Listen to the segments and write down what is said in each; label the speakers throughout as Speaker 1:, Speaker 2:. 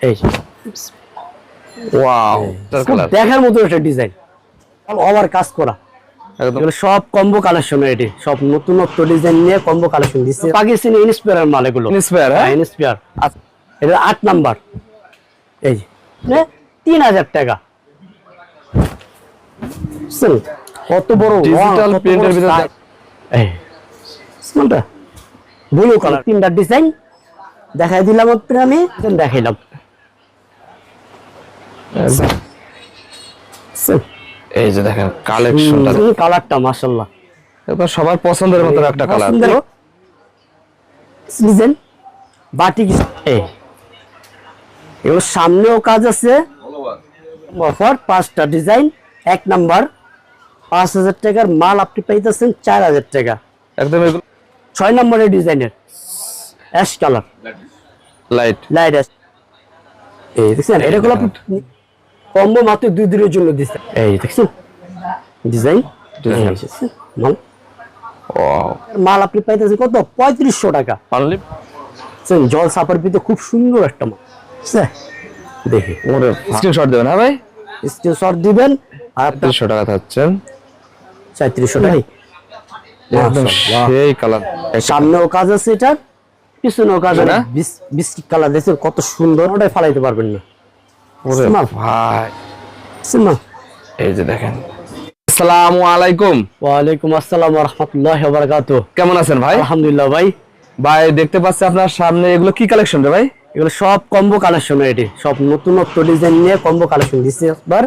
Speaker 1: এই যে।
Speaker 2: ওয়াও
Speaker 1: দেখার মতো একটা ডিজাইন ওভার কাজ করা। সব কম্বো কালেকশন এটি। সব নতুনত্ব ডিজাইন নিয়ে কম্বো কালেকশন দিচ্ছে। পাকিস্তানি ইনস্পায়ার মাল এগুলো।
Speaker 2: ইন্সপায়ার হ্যাঁ?
Speaker 1: ইনস্পায়ার
Speaker 2: আচ্ছা,
Speaker 1: এটা আট নাম্বার। এই মানে তিন হাজার টাকা? কত বড়
Speaker 2: এর
Speaker 1: বড়
Speaker 2: ভিতরে
Speaker 1: এই ব্লু কালার তিনটা ডিজাইন দেখাই দিলাম আপনার আমি। দেখাইলাম।
Speaker 2: এই যে দেখেন কালেকশনটা
Speaker 1: কালারটা মাশাল্লাহ
Speaker 2: একদম সবার পছন্দের মতো একটা কালার
Speaker 1: ডিজাইন বাটিক এই। এগুলো সামনেও কাজ আছে। অফার পাঁচটা ডিজাইন এক নাম্বার। পাঁচ হাজার টাকার মাল আপনি পাইতেছেন চার হাজার টাকা।
Speaker 2: একদম এগুলো
Speaker 1: ছয় নম্বরের ডিজাইনের। Ash colour
Speaker 2: light
Speaker 1: light ash এই দেখছেন এটা গুলো কম্বো মাত্র দুই দিনের জন্য দিচ্ছেন এই দেখছেন ডিজাইন
Speaker 2: Design.
Speaker 1: মাল। মাল আপনি পাইতেছেন কত? পঁয়ত্রিশশো টাকা।
Speaker 2: অনলি
Speaker 1: বুঝছেন? জল সাপার পিতে খুব সুন্দর একটা মাল? দেখি
Speaker 2: ওরে স্ক্রিনশট দেবেন হ্যাঁ ভাই?
Speaker 1: স্ক্রিনশট দিবেন আর
Speaker 2: 300 টাকা থাকছেন।
Speaker 1: সাঁত্রিশশো টাকা।
Speaker 2: সেই কালার।
Speaker 1: সামনেও কাজ আছে এটার পিছনেও কাজ আছে। বিস্কিট কালার দেখছেন কত সুন্দর। ওটাই ফালাইতে পারবেন না।
Speaker 2: ভাই।
Speaker 1: না?
Speaker 2: এই যে দেখেন। আসসালামু আলাইকুম।
Speaker 1: ওয়ালাইকুম আসসালাম রহমতুল্লাহ বারাকাত
Speaker 2: কেমন আছেন ভাই?
Speaker 1: আলহামদুলিল্লাহ ভাই।
Speaker 2: ভাই দেখতে পাচ্ছি আপনার সামনে এগুলো কি কালেকশন রে ভাই?
Speaker 1: এগুলো সব কম্বো কালেকশন এটি। সব নতুনত্ব ডিজাইন নিয়ে কম্বো কালেকশন দিচ্ছে একবার।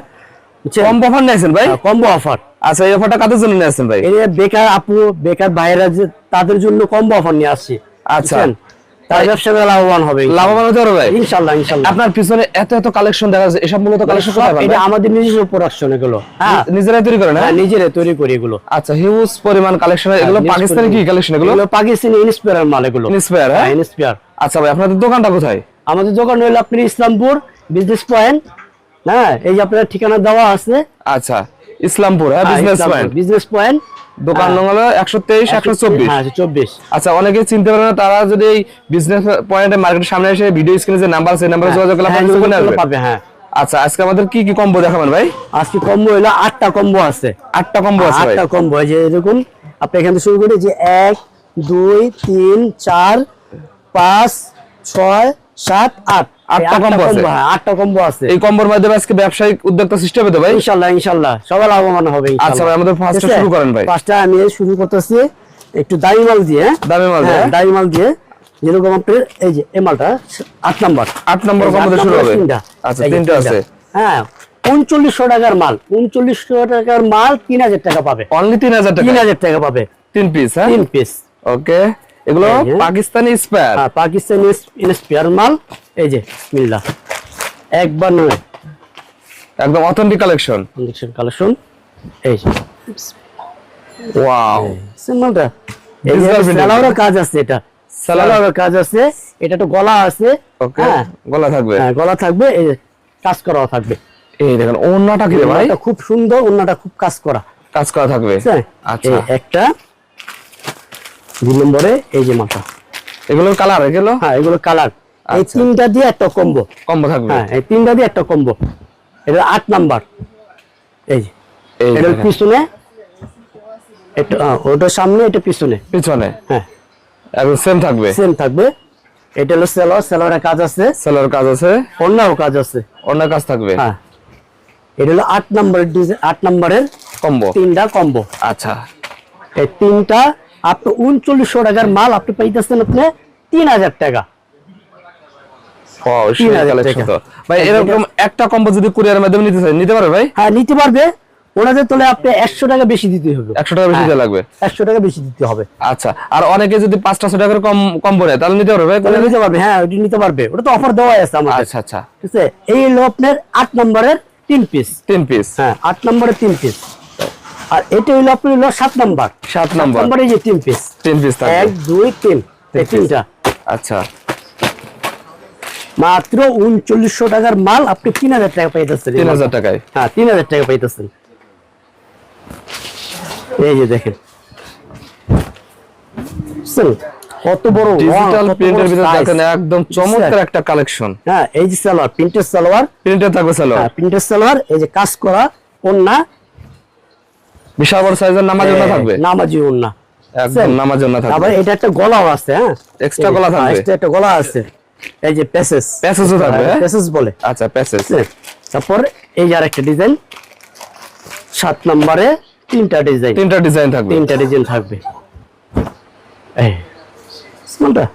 Speaker 2: কম অফার নিয়েছেন ভাই?
Speaker 1: কম্বো অফার
Speaker 2: আচ্ছা এই অফারটা কাদের জন্য নিয়েছেন ভাই?
Speaker 1: এই বেকার আপু বেকার ভাইয়েরা যে তাদের জন্য কম্বো অফার নিয়ে আসছি।
Speaker 2: আচ্ছা।
Speaker 1: বুঝছেন? তার ব্যবসা লাভবান হবে
Speaker 2: লাভবান হতে পারবে ভাই।
Speaker 1: ইনশাল্লাহ ইনশাল্লাহ।
Speaker 2: আপনার পিছনে এত এত কালেকশন দেখা যাচ্ছে এসব মূলত কালেকশন
Speaker 1: সব এটা আমাদের নিজস্ব প্রোডাকশন এগুলো। হ্যাঁ
Speaker 2: নিজেরাই তৈরি করেন
Speaker 1: হ্যাঁ?
Speaker 2: হ্যাঁ
Speaker 1: তৈরি করি এগুলো।
Speaker 2: আচ্ছা হিউজ পরিমাণ কালেকশন এগুলো
Speaker 1: নিজস্ব
Speaker 2: পাকিস্তানি কি কালেকশন এগুলো?
Speaker 1: এগুলো পাকিস্তানি ইনস্পায়ার মাল এগুলো।
Speaker 2: ইন্সপায়ার হ্যাঁ?
Speaker 1: ইনস্পায়ার
Speaker 2: আচ্ছা ভাই আপনাদের দোকানটা কোথায়?
Speaker 1: আমাদের দোকান হলো আপনি ইসলামপুর বিজনেস পয়েন্ট হ্যাঁ এই যে আপনার ঠিকানা দেওয়া আছে।
Speaker 2: আচ্ছা। ইসলামপুর হ্যাঁ বিজনেস পয়েন্ট
Speaker 1: বিজনেস পয়েন্ট
Speaker 2: দোকান নং হলো একশো তেইশ একশো চব্বিশ
Speaker 1: হ্যাঁ চব্বিশ
Speaker 2: আচ্ছা অনেকে চিনতে পারে না তারা যদি এই বিজনেস পয়েন্টে মার্কেটের সামনে এসে ভিডিও স্ক্রিনে যে নাম্বার আছে নাম্বারে যোগাযোগ করলে
Speaker 1: হ্যাঁ, যোগাযোগ করলে
Speaker 2: আসবেন।
Speaker 1: পাবে হ্যাঁ।
Speaker 2: আচ্ছা আজকে আমাদের কি কি কম্বো দেখাবেন ভাই?
Speaker 1: আজকে কম্বো হলো আটটা কম্বো আছে।
Speaker 2: আটটা কম্বো আছে
Speaker 1: আটটা কম্বো যে এরকম আপনি এখান থেকে শুরু করে যে এক দুই তিন চার পাঁচ ছয় সাত আট।
Speaker 2: আটটা combo আছে?
Speaker 1: আটটা কম্বো আছে।
Speaker 2: এই কম্বোর মাধ্যমে আজকে ব্যবসায়িক উদ্যোক্তা সৃষ্টি হবে তো ভাই?
Speaker 1: ইনশাল্লাহ ইনশাল্লাহ। সবাই লাভবান হবে
Speaker 2: আচ্ছা ভাই, আমাদের first শুরু করেন ভাই।
Speaker 1: ফার্স্টটা আমি শুরু করতেছি একটু দামি মাল দিয়ে?
Speaker 2: দামি মাল দিয়ে?
Speaker 1: দামি মাল দিয়ে। যেরকম আপনার এই যে এই মালটা আট নাম্বার।
Speaker 2: আট নম্বর শুরু হবে।
Speaker 1: তিনটা।
Speaker 2: আচ্ছা তিনটা। আছে।
Speaker 1: হ্যাঁ উনচল্লিশশো টাকার মাল উনচল্লিশশো টাকার মাল তিন হাজার টাকা পাবে।
Speaker 2: অনলি তিন হাজার টাকা?
Speaker 1: তিন হাজার টাকা পাবে।
Speaker 2: তিন পিস হ্যাঁ?
Speaker 1: তিন পিস
Speaker 2: ওকে এগুলো পাকিস্তানি স্পেয়ার
Speaker 1: আর পাকিস্তানি ইনস্পিয়ার মাল। এই যে মিল্লা একবার নয়।
Speaker 2: একদম অথেন্টিক কালেকশন
Speaker 1: ইঞ্জেকশন কালেকশন এই যে।
Speaker 2: Wow printing।
Speaker 1: সেলারের কাজ আছে এটা। সেলারের কাজ আছে। এটা তো গলা আছে।
Speaker 2: ওকে
Speaker 1: হ্যাঁ।
Speaker 2: গলা থাকবে।
Speaker 1: হ্যাঁ, গলা থাকবে। এই যে কাজ করা থাকবে।
Speaker 2: এই দেখেন ওন্নাটা কি ভাই?
Speaker 1: ওন্নাটা খুব সুন্দর ওন্নাটা খুব কাজ করা।
Speaker 2: কাজ করা থাকবে? আচ্ছা।
Speaker 1: এই একটা দুই নম্বরে এই যে মাথা।
Speaker 2: এগুলোর কালার এগুলো?
Speaker 1: হ্যাঁ এগুলো কালার এই
Speaker 2: আচ্ছা।
Speaker 1: তিনটা দিয়ে একটা কম্বো
Speaker 2: কম্বো থাকবে।
Speaker 1: হ্যাঁ এই তিনটা দিয়ে একটা কম্বো এটা আট নাম্বার। এই যে। এটা পিছনে এটা সামনে এটা পিছনে।
Speaker 2: পিছনে?
Speaker 1: হ্যাঁ।
Speaker 2: সেম থাকবে?
Speaker 1: সেম থাকবে। এটা হলো সেলর সেলরের কাজ আছে।
Speaker 2: সেলার কাজ আছে?
Speaker 1: অন্যও কাজ আছে।
Speaker 2: অন্য কাজ থাকবে?
Speaker 1: হ্যাঁ। এটা হলো আট নম্বরের আট নম্বরের
Speaker 2: কম্বো
Speaker 1: তিনটা কম্বো
Speaker 2: আচ্ছা।
Speaker 1: এই তিনটা আপনি উনচল্লিশশো টাকার মাল আপনি পাইতেছেন আপনি তিন হাজার টাকা।
Speaker 2: ও
Speaker 1: তিন হাজার
Speaker 2: কালেকশন
Speaker 1: টাকা।
Speaker 2: তো। ভাই এরকম একটা কম্বো যদি কুরিয়ারের মাধ্যমে নিতে চাই নিতে পারবে ভাই?
Speaker 1: হ্যাঁ নিতে পারবে। ওনাদের তোলে আপনি একশো টাকা বেশি দিতে হবে।
Speaker 2: একশো টাকা বেশি। লাগবে?
Speaker 1: একশো টাকা বেশি দিতে হবে।
Speaker 2: আচ্ছা আর অনেকে যদি টাকার কম তাহলে নিতে পারবে
Speaker 1: তাহলে নিতে পারবে হ্যাঁ ওটি নিতে পারবে। ওটা তো অফার দেওয়া আছে
Speaker 2: আচ্ছা আচ্ছা।
Speaker 1: ঠিক আছে? এই হলো আপনার আট নম্বরের তিন পিস
Speaker 2: তিন পিস
Speaker 1: হ্যাঁ আট নম্বরের তিন পিস আর এটা হলো আপনার হলো সাত নম্বর।
Speaker 2: সাত নম্বর।
Speaker 1: নম্বরে যে তিন পিস
Speaker 2: তিন পিস
Speaker 1: এক দুই তিন। এই তিনটা।
Speaker 2: আচ্ছা।
Speaker 1: মাত্র উনচল্লিশশো টাকার মাল আপনি তিন হাজার টাকা পাইতেছেন।
Speaker 2: তিন হাজার টাকায়।
Speaker 1: হ্যাঁ তিন হাজার টাকা পাইতেছেন। এই যে দেখেন? কত বড়
Speaker 2: ডিজিটাল প্রিন্টের ভিতরে দেখেন একদম চমৎকার একটা কালেকশন
Speaker 1: হ্যাঁ এই যে সালোয়ার প্রিন্টের সালোয়ার।
Speaker 2: প্রিন্টের থাকবে সালোয়ার।
Speaker 1: হ্যাঁ প্রিন্টের সালোয়ার এই যে কাজ করা ওন্না
Speaker 2: বিশাল বড় সাইজের নামাজ ওনা থাকবে?
Speaker 1: নামাজি
Speaker 2: একদম নামাজ থাকবে।
Speaker 1: এটা একটা গলাও আছে হ্যাঁ?
Speaker 2: Extra গলা থাকবে?
Speaker 1: এক্সট্রা একটা গলা আছে। এই যে প্যাসেজ
Speaker 2: প্যাসেজও থাকবে হ্যাঁ?
Speaker 1: প্যাসেজ বলে।
Speaker 2: আচ্ছা প্যাসেজ
Speaker 1: তারপর এই ডিজাইন সাত নম্বরে তিনটা ডিজাইন
Speaker 2: তিনটা ডিজাইন থাকবে।
Speaker 1: তিনটা ডিজাইন থাকবে। এই স্মেলটা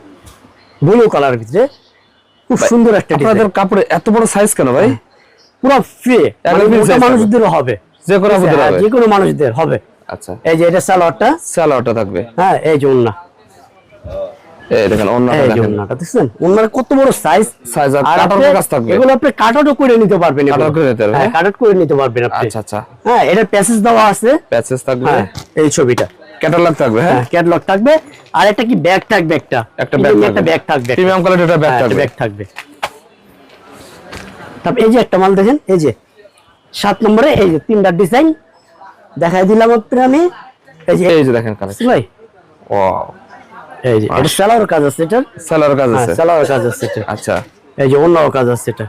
Speaker 1: ব্লু কালার ভিতরে। খুব সুন্দর একটা
Speaker 2: আপনাদের কাপড়ে এত বড় সাইজ কেন ভাই?
Speaker 1: পুরো ফ্রি মানুষদের হবে।
Speaker 2: যে কোনো হবে।
Speaker 1: যে কোনো মানুষদের হবে।
Speaker 2: আচ্ছা।
Speaker 1: এই যে এটা সালোয়ারটা?
Speaker 2: সালোয়ারটা থাকবে।
Speaker 1: হ্যাঁ এই যে উন্না
Speaker 2: এই দেখেন
Speaker 1: যে
Speaker 2: দেখেন।
Speaker 1: উন্নাটা দেখছেন? উন্নার কত বড় সাইজ
Speaker 2: সাইজ আর কাটার কাজ থাকবে।
Speaker 1: এগুলো আপনি কাটআউটও করে নিতে পারবেন
Speaker 2: out করে নিতে পারবেন,
Speaker 1: হ্যাঁ
Speaker 2: হ্যাঁ?
Speaker 1: কাটআউট করে নিতে পারবেন আপনি।
Speaker 2: আচ্ছা আচ্ছা।
Speaker 1: হ্যাঁ এটা প্যাসেজ দেওয়া আছে।
Speaker 2: প্যাচেস থাকবে?
Speaker 1: হ্যাঁ এই ছবিটা।
Speaker 2: ক্যাটালগ থাকবে হ্যাঁ?
Speaker 1: ক্যাটলগ থাকবে। আর একটা কি ব্যাগ থাকবে একটা?
Speaker 2: একটা ব্যাগ
Speaker 1: একটা ব্যাগ থাকবে
Speaker 2: প্রিমিয়াম কোয়ালিটির ব্যাগ থাকবে।
Speaker 1: ব্যাগ থাকবে। তারপর এই যে একটা মাল দেখেন এই যে। সাত নম্বরে এই যে তিনটা ডিজাইন দেখাই দিলাম আপনি আমি। এই যে
Speaker 2: এই যে দেখেন কালেকশন
Speaker 1: ভাই।
Speaker 2: ওয়াও
Speaker 1: এই যে এটা সেলার কাজ আছে এটার।
Speaker 2: সেলার কাজ
Speaker 1: হ্যাঁ
Speaker 2: আছে।
Speaker 1: সেলার কাজ আছে এটা
Speaker 2: আচ্ছা।
Speaker 1: এই যে অন্য কাজ আছে এটা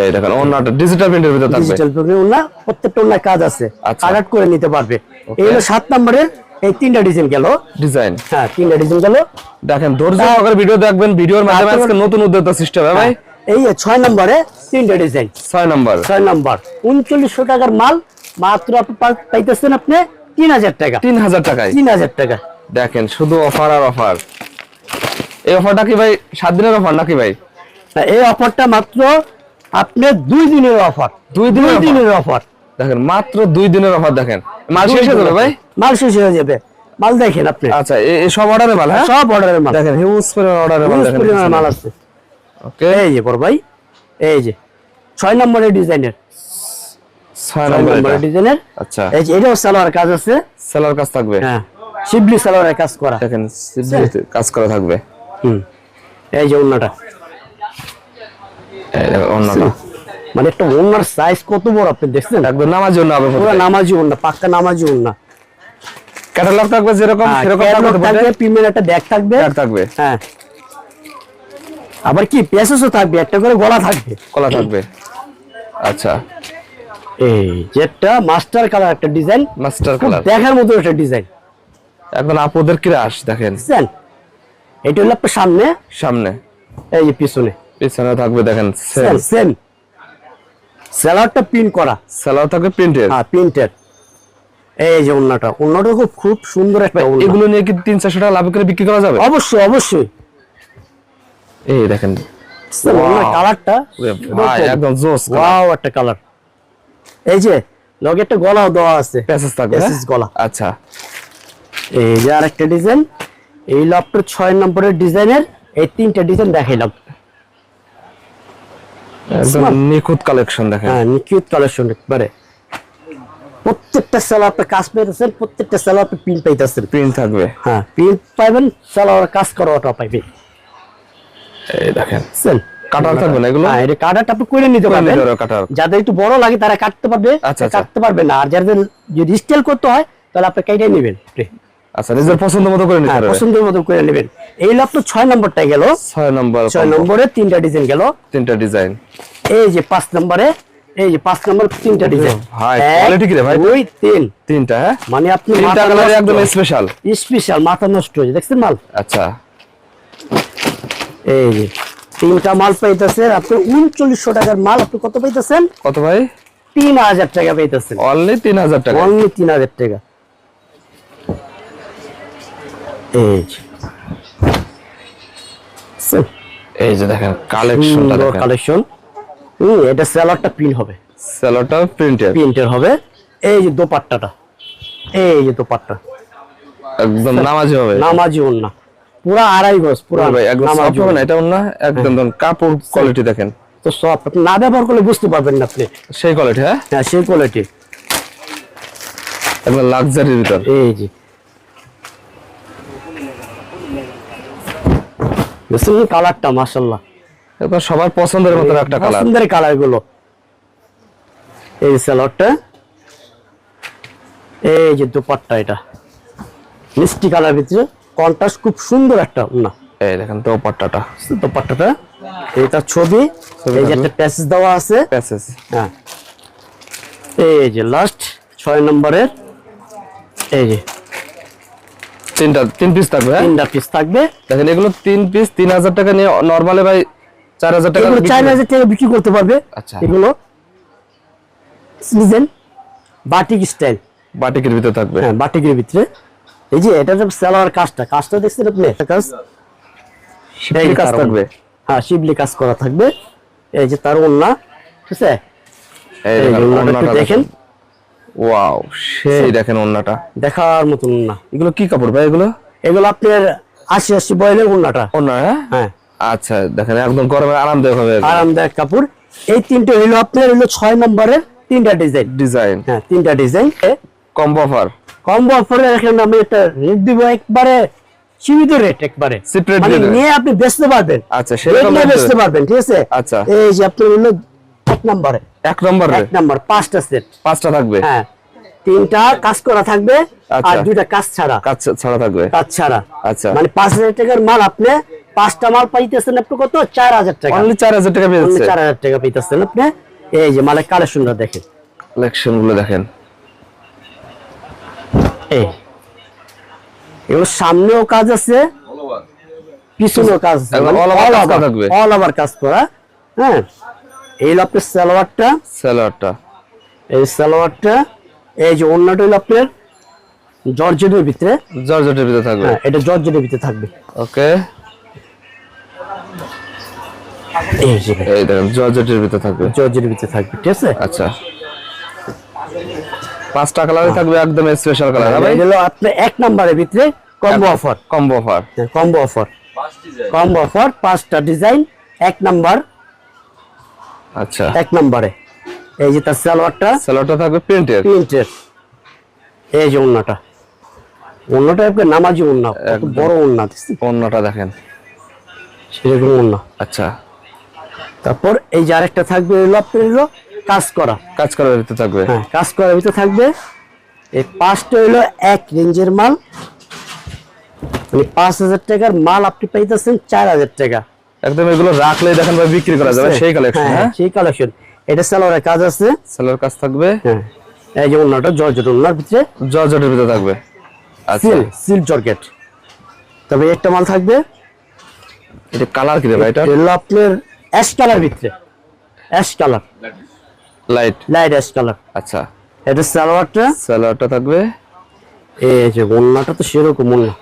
Speaker 2: এই দেখেন অন্যটা ডিজিটাল প্রিন্টের ভিতরে থাকবে।
Speaker 1: ডিজিটাল প্রোগ্রাম না প্রত্যেকটা অন্য কাজ আছে। কাট করে নিতে পারবে। এই হলো সাত নম্বরের এই তিনটা ডিজাইন গেল।
Speaker 2: ডিজাইন
Speaker 1: হ্যাঁ তিনটা ডিজাইন গেল।
Speaker 2: দেখেন ধৈর্য সহকারে ভিডিও দেখবেন। ভিডিওর মাধ্যমে আজকে নতুন উদ্যোক্তা সিস্টেম হ্যাঁ ভাই।
Speaker 1: এই যে ছয় নম্বরে তিনটা ডিজাইন
Speaker 2: ছয় নম্বর।
Speaker 1: ছয় নম্বর। উনচল্লিশশো টাকার মাল মাত্র পাইতেছেন আপনি তিন হাজার টাকা।
Speaker 2: তিন হাজার টাকায়?
Speaker 1: তিন হাজার টাকা।
Speaker 2: দেখেন শুধু অফার আর অফার এই অফারটা কি ভাই সাত দিনের অফার নাকি ভাই?
Speaker 1: এই অফারটা মাত্র আপনার দুই দিনের অফার
Speaker 2: দুই দিনের
Speaker 1: দিনের অফার
Speaker 2: দেখেন মাত্র দুই দিনের অফার দেখেন। মাল শেষ হয়ে যাবে ভাই?
Speaker 1: মাল শেষ হয়ে যাবে। মাল দেখেন আপনি।
Speaker 2: আচ্ছা এ- এ সব অর্ডারে মাল হ্যাঁ?
Speaker 1: সব অর্ডারের মাল।
Speaker 2: দেখেন হিউজ পরিমাণ অর্ডারে মাল দেখেন।
Speaker 1: মাল আছে।
Speaker 2: ওকে
Speaker 1: এই যে বড় ভাই। এই যে ছয় নম্বরের ডিজাইনের।
Speaker 2: ছয়
Speaker 1: ছয় নম্বরের ডিজাইনের।
Speaker 2: আচ্ছা।
Speaker 1: এই যে এটাও সালোয়ার কাজ আছে।
Speaker 2: সেলার কাজ থাকবে?
Speaker 1: হ্যাঁ শিবলি সালোয়ারের কাজ করা।
Speaker 2: দেখেন সিদ্ধি কাজ করা থাকবে।
Speaker 1: হুম। এই যে অন্যটা
Speaker 2: এই
Speaker 1: মানে একটা ওনার সাইজ কত বড় আপনি দেখছেন?
Speaker 2: একদম নামার জন্য হবে
Speaker 1: পুরো নামাজি ওন্না পাক্কা নামাজি ওন্না
Speaker 2: ক্যাটালগ থাকবে যেরকম
Speaker 1: হ্যাঁ,
Speaker 2: সেরকম থাকবে
Speaker 1: থাকবে প্রিমিয়ার একটা ব্যাগ থাকবে।
Speaker 2: ব্যাগ থাকবে।
Speaker 1: হ্যাঁ। আবার কি পেসেসও থাকবে একটা করে গলা থাকবে।
Speaker 2: কলা থাকবে। আচ্ছা।
Speaker 1: এই যেটা মাস্টার কালার একটা ডিজাইন
Speaker 2: মাস্টার কালার।
Speaker 1: দেখার মতো একটা ডিজাইন।
Speaker 2: একদম আপুদের ক্রাশ দেখেন।
Speaker 1: এটা হলো আপনার সামনে।
Speaker 2: সামনে।
Speaker 1: এই যে পিছনে।
Speaker 2: পিছনে থাকবে দেখেন
Speaker 1: সেম সেম সেলারটা প্রিন্ট করা।
Speaker 2: সেলার থাকবে প্রিন্টের
Speaker 1: হ্যাঁ প্রিন্টেড এই যে ওন্নাটা। ওন্নাটা খুব খুব সুন্দর একটা
Speaker 2: এগুলো নিয়ে কি তিন চারশো টাকা লাভ করে বিক্রি করা যাবে?
Speaker 1: অবশ্যই অবশ্যই।
Speaker 2: এই দেখেন।
Speaker 1: কালারটা
Speaker 2: একদম জোস
Speaker 1: ওয়াও একটা কালার এই যে লগে একটা গলাও দেওয়া আছে।
Speaker 2: প্যাসেজ থাকবে হ্যাঁ?
Speaker 1: প্যাসেজ গলা।
Speaker 2: আচ্ছা।
Speaker 1: এই যে আরেকটা ডিজাইন এই লপটার ছয় নম্বরের ডিজাইনের এই তিনটা ডিজাইন দেখাইলাম
Speaker 2: একদম নিখুঁত কালেকশন দেখেন।
Speaker 1: হ্যাঁ নিকিউট কালেকশন একবারে। প্রত্যেকটা আপনি কাজ পাইতেছেন প্রত্যেকটা আপনি প্রিন্ট পাইতেছেন।
Speaker 2: প্রিন্ট থাকবে।
Speaker 1: হ্যাঁ প্রিন্ট পাইবেন সেলার কাজ করা পাইবেন।
Speaker 2: এই দেখেন। কাটার থাকবে না এগুলো?
Speaker 1: হ্যাঁ এটা কাটারটা আপনি করে নিতে পারবেন।
Speaker 2: নিতে পারো কাটার।
Speaker 1: যাদের একটু বড় লাগে তারা কাটতে পারবে। কাটতে পারবে না। আর যাদের যদি স্টাইল করতে তাহলে আপনি কেটে নেবেন।
Speaker 2: আচ্ছা নিজের পছন্দ মতো করে নিতে পারবে
Speaker 1: মতো করে নেবেন। এই লপ তো নম্বরটা গেল।
Speaker 2: ছয় নম্বর
Speaker 1: ছয় নম্বরে তিনটা ডিজাইন গেল।
Speaker 2: তিনটা ডিজাইন
Speaker 1: এই যে পাঁচ নম্বরে এই যে পাঁচ নম্বর তিনটা ডিজাইন
Speaker 2: ভাই, quality কি রে ভাই?
Speaker 1: দুই তিন।
Speaker 2: তিনটা হ্যাঁ?
Speaker 1: মানে আপনি
Speaker 2: তিনটা কালারে একদম স্পেশাল
Speaker 1: স্পেশাল মাথা নষ্ট হয়েছে দেখছেন মাল?
Speaker 2: আচ্ছা।
Speaker 1: এই যে তিনটা মাল পাইতেছেন আপনি উনচল্লিশশো টাকার মাল আপনি কত পাইতেছেন?
Speaker 2: কত ভাই?
Speaker 1: তিন হাজার টাকা পাইতেছেন।
Speaker 2: অনলি তিন হাজার টাকা।
Speaker 1: অনলি তিন হাজার টাকা। এই যে।
Speaker 2: এই যে দেখেন কালেকশনটা দেখেন।
Speaker 1: কালেকশন হম এটা সেলারটা প্রিন্ট হবে।
Speaker 2: সেলোটা প্রিন্টেড
Speaker 1: প্রিন্টের হবে। এই যে দোপাট্টাটা। এই যে দোপাট্টা।
Speaker 2: একদম নামাজি হবে।
Speaker 1: নামাজি ওন্না পুরা আড়াই গজ
Speaker 2: পুরা ভাই
Speaker 1: নামাজি
Speaker 2: হবে না এটা না একদম কাপড় কোয়ালিটি দেখেন।
Speaker 1: তো সব না ব্যবহার করলে বুঝতে পারবেন না আপনি।
Speaker 2: সেই কোয়ালিটি হ্যাঁ?
Speaker 1: হ্যাঁ সেই কোয়ালিটি
Speaker 2: একদম লাক্সারির ভিতর
Speaker 1: এই যে। বুঝছেন কালারটা মাসাল্লাহ
Speaker 2: একদম সবার পছন্দের মতো একটা কালার
Speaker 1: সুন্দর কালারগুলো এই স্যালাডটা এই যে দুপাট্টা এটা। মিষ্টি কালার ভিতরে। কন্ট্রাস্ট খুব সুন্দর একটা ওন্না
Speaker 2: এই দেখেন তো পাট্টাটা
Speaker 1: দোপাট্টাটা? এটা ছবি এই যে একটা প্যাসেজ দেওয়া আছে।
Speaker 2: প্যাসেজ
Speaker 1: হ্যাঁ। এই যে লাস্ট ছয় নম্বরের এই যে।
Speaker 2: তিনটা তিন পিস থাকবে হ্যাঁ?
Speaker 1: তিনটা পিস থাকবে।
Speaker 2: দেখেন এগুলো তিন পিস তিন হাজার টাকা নিয়ে নর্মালি ভাই চার হাজার টাকা
Speaker 1: এগুলো
Speaker 2: বিক্রি
Speaker 1: চার হাজার টাকা বিক্রি করতে পারবে।
Speaker 2: আচ্ছা।
Speaker 1: এগুলো সিজন বাটিক স্টাইল
Speaker 2: বাটিকের ভিতরে থাকবে।
Speaker 1: হ্যাঁ বাটিকের ভিতরে। এই যে এটা সালোয়ার কাজটা কাজটা দেখছেন আপনি? কাজ? যে
Speaker 2: কাজ থাকবে।
Speaker 1: হ্যাঁ শিবলি কাজ করা থাকবে। এই যে তার ওন্না ঠিক আছে?
Speaker 2: দেখেন ওয়াও সেই দেখেন ওন্নাটা
Speaker 1: দেখার মতন ওন্না
Speaker 2: এগুলো কি কাপড় ভাই এগুলো?
Speaker 1: এগুলো আপনার আশি আশি বয়লের ওন্নাটা
Speaker 2: ওন্না হ্যাঁ?
Speaker 1: হ্যাঁ।
Speaker 2: আচ্ছা দেখেন একদম গরমে আরামদায়ক হবে
Speaker 1: আরামদায়ক কাপড়। এই তিনটে হইল আপনার হইল ছয় নম্বরের তিনটা ডিজাইন।
Speaker 2: ডিজাইন।
Speaker 1: হ্যাঁ তিনটা ডিজাইন।
Speaker 2: Combo offer.
Speaker 1: অফারে এখন আমি একটা রেট দিব একবারে সীমিত রেট একবারে। মানে নিয়ে আপনি বেচতে পারবেন।
Speaker 2: আচ্ছা,
Speaker 1: নিয়ে বেচতে পারবেন ঠিক আছে?
Speaker 2: আচ্ছা।
Speaker 1: এই যে আপনার এক নম্বরে।
Speaker 2: এক নম্বর?
Speaker 1: এক নাম্বার পাঁচটা সেট
Speaker 2: পাঁচটা থাকবে?
Speaker 1: হ্যাঁ। তিনটা কাজ করা থাকবে আর
Speaker 2: আচ্ছা।
Speaker 1: দুইটা কাজ ছাড়া।
Speaker 2: কাজ ছাড়া থাকবে?
Speaker 1: কাজ ছাড়া।
Speaker 2: আচ্ছা।
Speaker 1: মানে পাঁচ হাজার টাকার মাল আপনি পাঁচটা মাল পাইতেছেন আপনি কত? চার হাজার টাকা।
Speaker 2: অনলি চার হাজার টাকা
Speaker 1: Only
Speaker 2: পেয়েছে।
Speaker 1: চার হাজার টাকা পাইতেছেন আপনি। এই যে মালের কালেকশনটা দেখেন।
Speaker 2: কালেকশনগুলো দেখেন।
Speaker 1: এই। এগুলো সামনেও কাজ আছে পিছনেও কাজ আছে। অল ওভার কাজ করা হ্যাঁ? এই হলো আপনার সালোয়ারটা। এই সালোয়ারটা এই যে অন্যটা হলো আপনার জর্জেটের ভিতরে।
Speaker 2: জর্জেটের ভিতরে থাকবে।
Speaker 1: হ্যাঁ এটা জর্জেটের ভিতরে থাকবে।
Speaker 2: ওকে।
Speaker 1: এই
Speaker 2: দেখেন জর্জেটের ভিতরে থাকবে।
Speaker 1: জর্জেটের ভিতরে থাকবে ঠিক আছে?
Speaker 2: আচ্ছা। পাঁচটা কালারে থাকবে একদম স্পেশাল কালার ভাই
Speaker 1: এটা হলো আপনার এক নম্বরের ভিতরে combo offer
Speaker 2: combo offer
Speaker 1: combo offer combo offer পাঁচটা ডিজাইন এক নাম্বার।
Speaker 2: আচ্ছা।
Speaker 1: এক নম্বরে। এই যে তার সালোয়ারটা
Speaker 2: স্যালোয়ারটা থাকবে প্রিন্টের
Speaker 1: এই যে ওন্নাটা। ওন্নাটা একবার নামাজি ওন্না বড় ওন্না
Speaker 2: অন্যটা দেখেন।
Speaker 1: সেরকম ওন্না।
Speaker 2: আচ্ছা।
Speaker 1: তারপর এই যে আরেকটা থাকবে হলো আপনার হলো কাজ করা।
Speaker 2: কাজ করার ভিতরে থাকবে।
Speaker 1: হ্যাঁ কাজ করার ভিতরে থাকবে। এই পাঁচটা হলো এক রেঞ্জের মাল। মানে পাঁচ হাজার টাকার মাল আপনি পাইতেছেন চার হাজার টাকা।
Speaker 2: একদম এগুলো রাখলে দেখেন ভাই বিক্রি করা যাবে সেই কালেকশন
Speaker 1: হ্যাঁ,
Speaker 2: হ্যাঁ?
Speaker 1: সেই কালেকশন এটা সালোয়ারের কাজ আছে।
Speaker 2: সেলোর কাজ থাকবে।
Speaker 1: হ্যাঁ এই যে ওন্নাটা জর্জেট ওন্নার ভিতরে
Speaker 2: জর্জেটের ভিতরে থাকবে। আচ্ছা।
Speaker 1: সিল সিল জর্জেট। তবে একটা মাল থাকবে।
Speaker 2: এটা কালার কি রে ভাই এটা?
Speaker 1: এটা আপনার অ্যাশ কালার ভিতরে। Ash colour
Speaker 2: light
Speaker 1: light ash colour
Speaker 2: আচ্ছা।
Speaker 1: এটা সালোয়ারটা?
Speaker 2: সালোয়ারটা থাকবে?
Speaker 1: এই যে ওন্নাটা তো সেরকম ওন্না।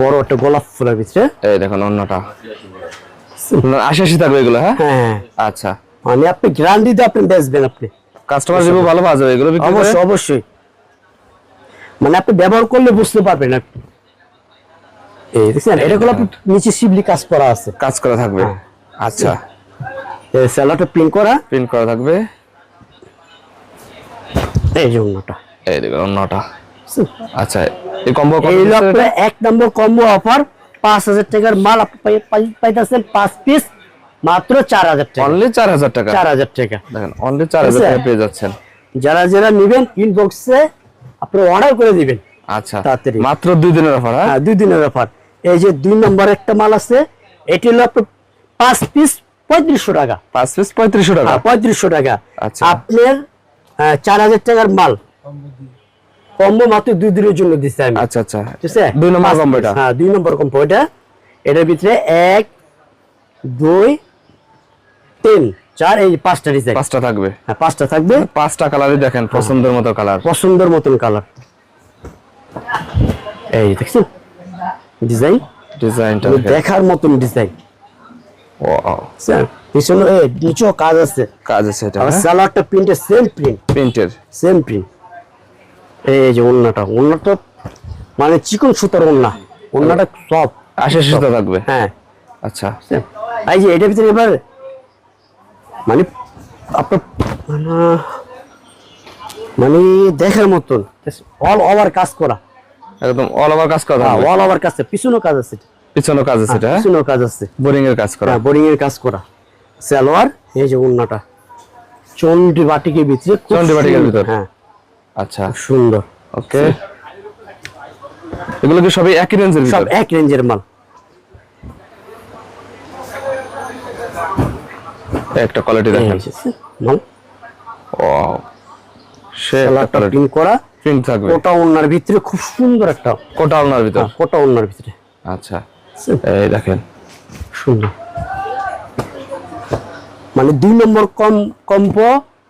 Speaker 1: বড় একটা গোলাপ ফুলের ভিতরে।
Speaker 2: এই দেখুন অন্যটা আশি আশি থাকবে এগুলো হ্যাঁ?
Speaker 1: হ্যাঁ।
Speaker 2: আচ্ছা।
Speaker 1: মানে আপনি গ্যারান্টি দিয়ে আপনি বেচবেন আপনি।
Speaker 2: কাস্টমার রিভিউ ভালো পাওয়া যাবে এগুলো
Speaker 1: অবশ্যই অবশ্যই। মানে আপনি ব্যবহার করলে বুঝতে পারবেন আপনি এই দেখছেন এটা হলো আপনার নিচে শিবলি কাজ করা আছে।
Speaker 2: কাজ করা থাকবে। আচ্ছা।
Speaker 1: এই স্যালাডটা প্রিন্ট করা।
Speaker 2: প্রিন্ট করা থাকবে।
Speaker 1: এই যে ওন্নাটা
Speaker 2: এই দেখুন অন্যটা। আচ্ছা এই কম্বো
Speaker 1: এই এক নম্বর কম্বো অফার পাঁচ হাজার টাকার মাল আপনি পাই- পাই- পাইতেছেন পাঁচ পিস মাত্র চার হাজার টাকা।
Speaker 2: অনলি চার হাজার টাকা?
Speaker 1: চার হাজার টাকা।
Speaker 2: দেখেন অনলি চার হাজার টাকা পেয়ে যাচ্ছেন।
Speaker 1: যারা যারা নেবেন ইনবক্সে আপনি অর্ডার করে দিবেন।
Speaker 2: আচ্ছা
Speaker 1: তাড়াতাড়ি।
Speaker 2: মাত্র দুই দিনের অফার হ্যাঁ?
Speaker 1: হ্যাঁ দুই দিনের ব্যাপার এই যে দুই নম্বর একটা মাল আছে এটি হলো পাঁচ পিস পঁয়ত্রিশশো টাকা।
Speaker 2: পাঁচ পিস পঁয়ত্রিশশো টাকা?
Speaker 1: হ্যাঁ পঁয়ত্রিশশো টাকা।
Speaker 2: আচ্ছা।
Speaker 1: আপনার চার হাজার টাকার মাল। কম্বো মাত্র দুই দিনের জন্য দিচ্ছে আমি।
Speaker 2: আচ্ছা আচ্ছা।
Speaker 1: ঠিক আছে
Speaker 2: দুই নম্বর কম্বো এটা
Speaker 1: হ্যাঁ দুই নম্বর কম্বো এটা এটার ভিতরে এক দুই তিন চার এই পাঁচটা ডিজাইন
Speaker 2: পাঁচটা থাকবে।
Speaker 1: হ্যাঁ পাঁচটা থাকবে।
Speaker 2: পাঁচটা কালারই দেখেন পছন্দের মতো কালার
Speaker 1: পছন্দের মতন কালার এই দেখছেন? ডিজাইন
Speaker 2: ডিজাইনটা
Speaker 1: দেখার মতন ডিজাইন
Speaker 2: ও
Speaker 1: স্যার পিছনে এই নিচেও কাজ আছে।
Speaker 2: কাজ আছে এটা
Speaker 1: আর সালোয়ারটা প্রিন্টের সেম প্রিন্ট
Speaker 2: প্রিন্টের
Speaker 1: সেম প্রিন্ট এই যে ওন্নাটা ওন্নাটা মানে চিকন সুতার ওন্না। ওন্নাটা সব
Speaker 2: আশি আশি তো থাকবে?
Speaker 1: হ্যাঁ।
Speaker 2: আচ্ছা।
Speaker 1: এই যে এটার ভিতরে এবার মানে আপনার মানে মানে দেখার মতন অল ওভার কাজ করা।
Speaker 2: একদম অল ওভার কাজ করা
Speaker 1: অল ওভার কাজ আছে। পিছনেও কাজ আছে।
Speaker 2: পিছনে কাজ আছে
Speaker 1: পিছনেও কাজ আছে।
Speaker 2: বোরিং এর কাজ করা।
Speaker 1: হ্যাঁ বোরিং এর কাজ করা। সালোয়ার এই যে ওন্নাটা চন্ডি বাটিকের ভিতরে
Speaker 2: চন্ডি বাটিকের ভিতর।
Speaker 1: হ্যাঁ।
Speaker 2: আচ্ছা।
Speaker 1: সুন্দর।
Speaker 2: ওকে। এগুলো কি সবই একই রেঞ্জের
Speaker 1: সব এক রেঞ্জের মাল।
Speaker 2: একটা কোয়ালিটি দেখেন।
Speaker 1: মাল।
Speaker 2: ও সে কোয়ালিটি
Speaker 1: প্রিন্ট করা
Speaker 2: প্রিন্ট থাকবে।
Speaker 1: কোটা ওনার ভিতরে খুব সুন্দর একটা
Speaker 2: কোটা আলনার ভিতর?
Speaker 1: হ্যাঁ, কোটা ওনার ভিতরে।
Speaker 2: আচ্ছা। এই দেখেন।
Speaker 1: সুন্দর। মানে দুই নম্বর কম কম্প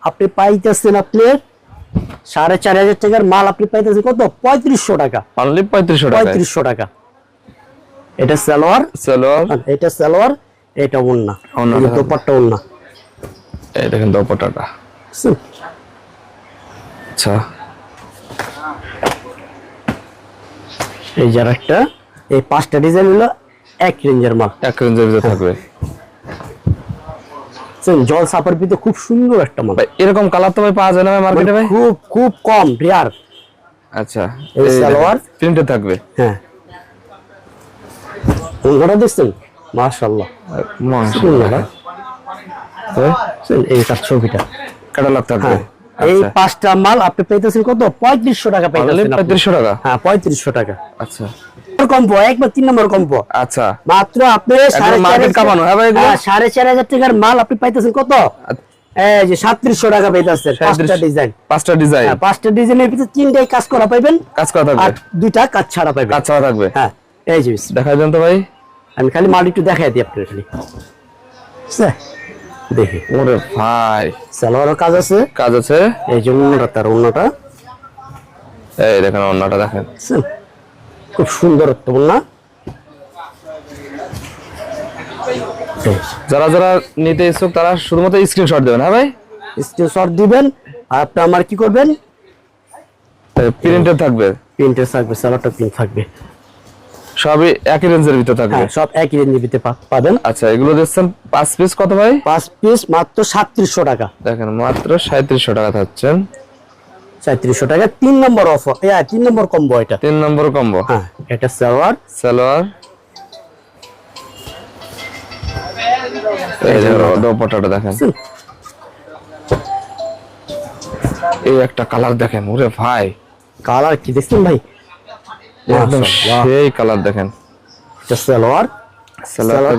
Speaker 1: আপনি পাইতেছেন আপনার সাড়ে চার হাজার টাকার মাল আপনি পাইতেছেন কত? পঁয়ত্রিশশো টাকা।
Speaker 2: অনলি পঁয়ত্রিশশো টাকা
Speaker 1: পঁয়ত্রিশশো টাকা। এটা সালোয়ার?
Speaker 2: সালোয়ার?
Speaker 1: আর এটা সালোয়ার এটা ওন্না।
Speaker 2: ওড়না
Speaker 1: এই যে
Speaker 2: দেখা
Speaker 1: দোপাট্টা ওন্না।
Speaker 2: এই দেখেন দোপাট্টাটা। আচ্ছা।
Speaker 1: এই যার একটা এই পাঁচটা ডিজাইন হলো এক রেঞ্জের মাল।
Speaker 2: এক রেঞ্জের ভিতর থাকবে।
Speaker 1: বুঝছেন? জল সাপার পিতে খুব সুন্দর একটা মাল।
Speaker 2: এরকম কালার তো ভাই পাওয়া যায় না মার্কেটে ভাই?
Speaker 1: খুব খুব কম রেয়ার
Speaker 2: আচ্ছা
Speaker 1: এই সালোয়ার?
Speaker 2: প্রিন্টে থাকবে।
Speaker 1: হ্যাঁ। ওনারা দেখছেন? সুন্দর না? বুঝছেন? এই তার ছবিটা।
Speaker 2: ক্যাটালগ থাকবে।
Speaker 1: হ্যাঁ এই
Speaker 2: আচ্ছা।
Speaker 1: পাঁচটা মাল আপনি পেতেছেন কত? পঁয়ত্রিশশো টাকা আপনি।
Speaker 2: পঁয়ত্রিশশো টাকা?
Speaker 1: হ্যাঁ পঁয়ত্রিশশো টাকা।
Speaker 2: আচ্ছা।
Speaker 1: কম্প একবার তিন নম্বর কম্প
Speaker 2: আচ্ছা।
Speaker 1: মাত্র আপনি সাড়ে চার হাজার-
Speaker 2: কামানো, হ্যাঁ?
Speaker 1: হ্যাঁ, সাড়ে চার হাজার টাকার মাল আপনি পাইতেছেন কত? যে সাতত্রিশশো টাকা পাইতেছেন পাঁচটা ডিজাইন।
Speaker 2: পাঁচটা ডিজাইন।
Speaker 1: হ্যাঁ পাঁচটা ডিজাইনের ভিতরে তিনটাই কাজ করা পাইবেন
Speaker 2: কাজ করা
Speaker 1: আর দুইটা কাজ ছাড়া পাইবেন।
Speaker 2: কাজ ছাড়া থাকবে।
Speaker 1: হ্যাঁ এই যে
Speaker 2: দেখা যান তো ভাই।
Speaker 1: আমি খালি মাল একটু দেখাই দিই আপনার খালি? দেখি।
Speaker 2: ওরে ভাই।
Speaker 1: সালোয়ারও কাজ আছে?
Speaker 2: কাজ আছে।
Speaker 1: এই যে অন্যটা তার অন্যটা।
Speaker 2: এই দেখেন অন্যটা দেখেন?
Speaker 1: খুব সুন্দর একটা না
Speaker 2: যারা যারা নিতে ইচ্ছুক তারা শুধুমাত্র স্ক্রিনশট দেবেন হ্যাঁ ভাই?
Speaker 1: স্ক্রিনশট দিবেন আর আপনি আমার কি করবেন?
Speaker 2: প্রিন্টেড থাকবে।
Speaker 1: প্রিন্টের থাকবে সালোয়ারটা প্রিন্ট থাকবে।
Speaker 2: সবই একই রেঞ্জের ভিতরে থাকবে।
Speaker 1: হ্যাঁ সব একই রেঞ্জের ভিতরে পাবেন।
Speaker 2: আচ্ছা এগুলো দেখছেন পাঁচ পিস কত ভাই?
Speaker 1: পাঁচ পিস মাত্র সাতত্রিশশো টাকা।
Speaker 2: দেখেন মাত্র সাঁত্রিশশো টাকা থাকছেন।
Speaker 1: টাকা। তিন নম্বর অফার হ্যাঁ তিন নম্বর কম্বো এটা।
Speaker 2: তিন নম্বর কম্বো
Speaker 1: হ্যাঁ এটা সালোয়ার।
Speaker 2: সালোয়ার। এই যে দোপাট্টাটা দেখেন। এই একটা কালার দেখেন ওরে ভাই।
Speaker 1: কালার কি দেখছেন ভাই?
Speaker 2: একদম সেই কালার দেখেন।
Speaker 1: এটা সালোয়ার।
Speaker 2: সালোয়ার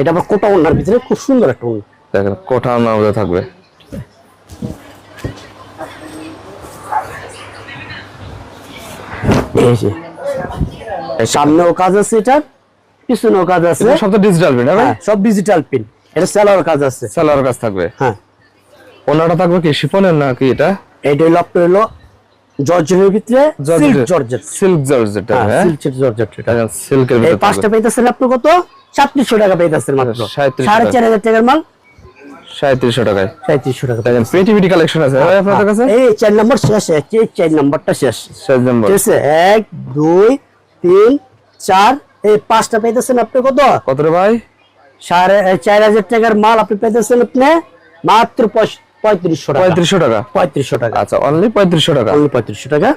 Speaker 1: এটা আবার কোটা ওনার ভিতরে খুব সুন্দর একটা
Speaker 2: দেখেন কোঠা মধ্যে থাকবে।
Speaker 1: এই যে সামনেও কাজ আছে এটার পিছনেও কাজ আছে।
Speaker 2: সব তো ডিজিটাল হবে
Speaker 1: হ্যাঁ সব ডিজিটাল পিন এটা সালোয়ার কাজ আছে।
Speaker 2: সালোয়ার কাজ থাকবে।
Speaker 1: হ্যাঁ।
Speaker 2: ওনাটা থাকবে কি শিফনের না কি এটা?
Speaker 1: এটা হলো আপনার হলো জর্জেটের ভিতরে সিল্ক জর্জেট।
Speaker 2: সিল্ক জর্জেট হ্যাঁ
Speaker 1: সিল্ক জর্জেট এটা।
Speaker 2: সিল্কের
Speaker 1: এই পাঁচটা পাইতেছেন আপনি কত? সাতত্রিশশো টাকা পাইতেছেন মাত্র।
Speaker 2: 37
Speaker 1: সাড়ে চার হাজার টাকার মাল।
Speaker 2: টাকায়।
Speaker 1: টাকা।
Speaker 2: দেখেন কালেকশন আছে। ভাই আপনাদের কাছে?
Speaker 1: এই চার নম্বর শেষ এই চার নম্বরটা শেষ।
Speaker 2: Size number.
Speaker 1: ঠিক আছে? এক দুই তিন চার এই পাঁচটা পাইতেছেন আপনি কত?
Speaker 2: কত রে ভাই?
Speaker 1: সাড়ে চার হাজার টাকার মাল আপনি পাইতেছেন আপনি মাত্র পঁয়ত্রিশশো টাকা।
Speaker 2: পঁয়ত্রিশশো টাকা?
Speaker 1: পঁয়ত্রিশশো টাকা।
Speaker 2: আচ্ছা অনলি পঁয়ত্রিশশো টাকা?
Speaker 1: পঁয়ত্রিশশো টাকা।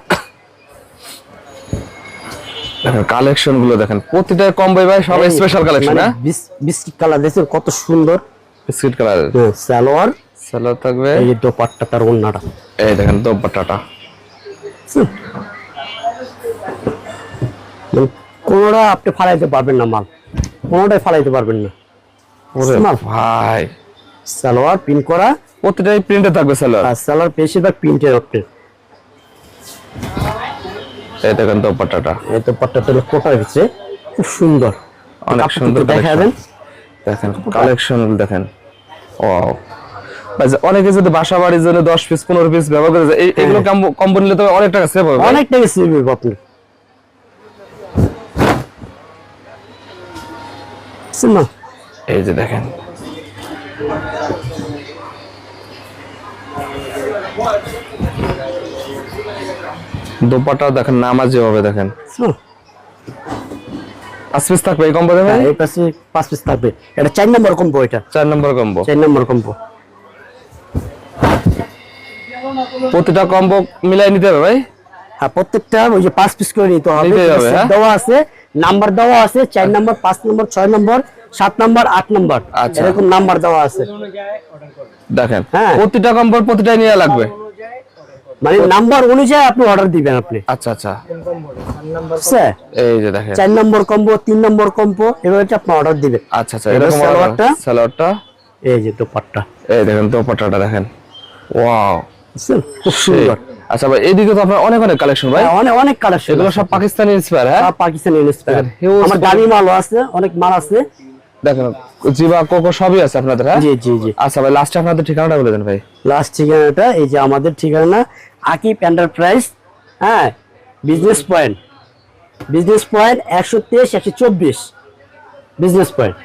Speaker 2: দেখেন কালেকশনগুলো দেখেন প্রতিটা কম ভাই সব স্পেশাল কালেকশন
Speaker 1: মানে
Speaker 2: হ্যাঁ?
Speaker 1: বিস- বিস্কিট কালার দেখছেন কত সুন্দর।
Speaker 2: Biscuit colour.
Speaker 1: হ্যাঁ, সালোয়ার।
Speaker 2: সালোয়ার থাকবে।
Speaker 1: এই যে দোপাট্টা তার ওন্নাটা
Speaker 2: এই দেখেন দোপাট্টাটা।
Speaker 1: হুম। মানে কোনোটা আপনি ফালাইতে পারবেন না মাল। কোনোটাই ফালাইতে পারবেন না।
Speaker 2: ওরে ভাই।
Speaker 1: সালোয়ার পিন করা।
Speaker 2: প্রতিটাই প্রিন্টে থাকবে সালোয়ার।
Speaker 1: আর সালোয়ার বেশিরভাগ প্রিন্টের আপনি
Speaker 2: এই দেখেন দোপাট্টাটা।
Speaker 1: এই দোপাট্টাটা কোটার ভিতরে খুব সুন্দর।
Speaker 2: অনেক সুন্দর
Speaker 1: দেখা।
Speaker 2: দেখেন কালেকশন দেখেন। ও অনেকে যদি বাসা বাড়ির জন্য দশ পিস পনেরো পিস ব্যবহার করে এই- এগুলো কম্বো নিলে তো অনেক টাকা সেভ হবে
Speaker 1: অনেক টাকা সেভ হবে আপনার না?
Speaker 2: এই যে দেখেন। দোপাটা দেখেন নামাজি হবে দেখেন? পাঁচ পিস থাকবে এই কম্বোতে ভাই
Speaker 1: হ্যাঁ, এই পাশে পাঁচ পিস থাকবে। এটা চার নম্বর কম্বো এটা।
Speaker 2: চার নম্বর কম্বো
Speaker 1: চার নম্বর কম্বো
Speaker 2: প্রতিটা কম্বো মিলাই নিতে হবে ভাই?
Speaker 1: হ্যাঁ প্রত্যেকটা ওই যে পাঁচ পিস করে নিতে হবে।
Speaker 2: হ্যাঁ?
Speaker 1: দেওয়া আছে নাম্বার দেওয়া আছে চার নম্বর পাঁচ নম্বর ছয় নম্বর সাত নম্বর আট নম্বর।
Speaker 2: আচ্ছা।
Speaker 1: এরকম নাম্বার দেওয়া আছে।
Speaker 2: দেখেন
Speaker 1: হ্যাঁ।
Speaker 2: প্রতিটা কম্বো প্রতিটাই নিয়ে লাগবে।
Speaker 1: মানে নাম্বার অনুযায়ী আপনি অর্ডার দিবেন আপনি।
Speaker 2: আচ্ছা আচ্ছা।
Speaker 1: স্যার
Speaker 2: এই যে দেখেন।
Speaker 1: চার নম্বর কম্বো তিন নম্বর কম্বো এভাবে আপনি অর্ডার দিবেন।
Speaker 2: আচ্ছা আচ্ছা এরকম
Speaker 1: সালোয়ারটা?
Speaker 2: সালোয়ারটা
Speaker 1: এই যে দোপাট্টা।
Speaker 2: এই দেখেন দোপাট্টাটা দেখেন। ওয়াও
Speaker 1: খুব সুন্দর।
Speaker 2: আচ্ছা ভাই এইদিকে তো আপনার অনেক অনেক কালেকশন ভাই।
Speaker 1: হ্যাঁ, অনেক অনেক কালেকশন
Speaker 2: এগুলো সব পাকিস্তানি ইন্সপায়ার হ্যাঁ?
Speaker 1: পাকিস্তানি ইন্সপায়ার আমার দামি মালও আছে অনেক মাল আছে।
Speaker 2: দেখেন জিবা কোকো সবই আছে আপনাদের হ্যাঁ?
Speaker 1: জি জি জি।
Speaker 2: আচ্ছা ভাই লাস্টে আপনাদের ঠিকানাটা বলে দেন ভাই।
Speaker 1: লাস্ট ঠিকানাটা এই যে আমাদের ঠিকানা আকিব এন্টারপ্রাইজ হ্যাঁ বিজনেস পয়েন্ট বিজনেস পয়েন্ট একশো তেইশ একশো চব্বিশ বিজনেস পয়েন্ট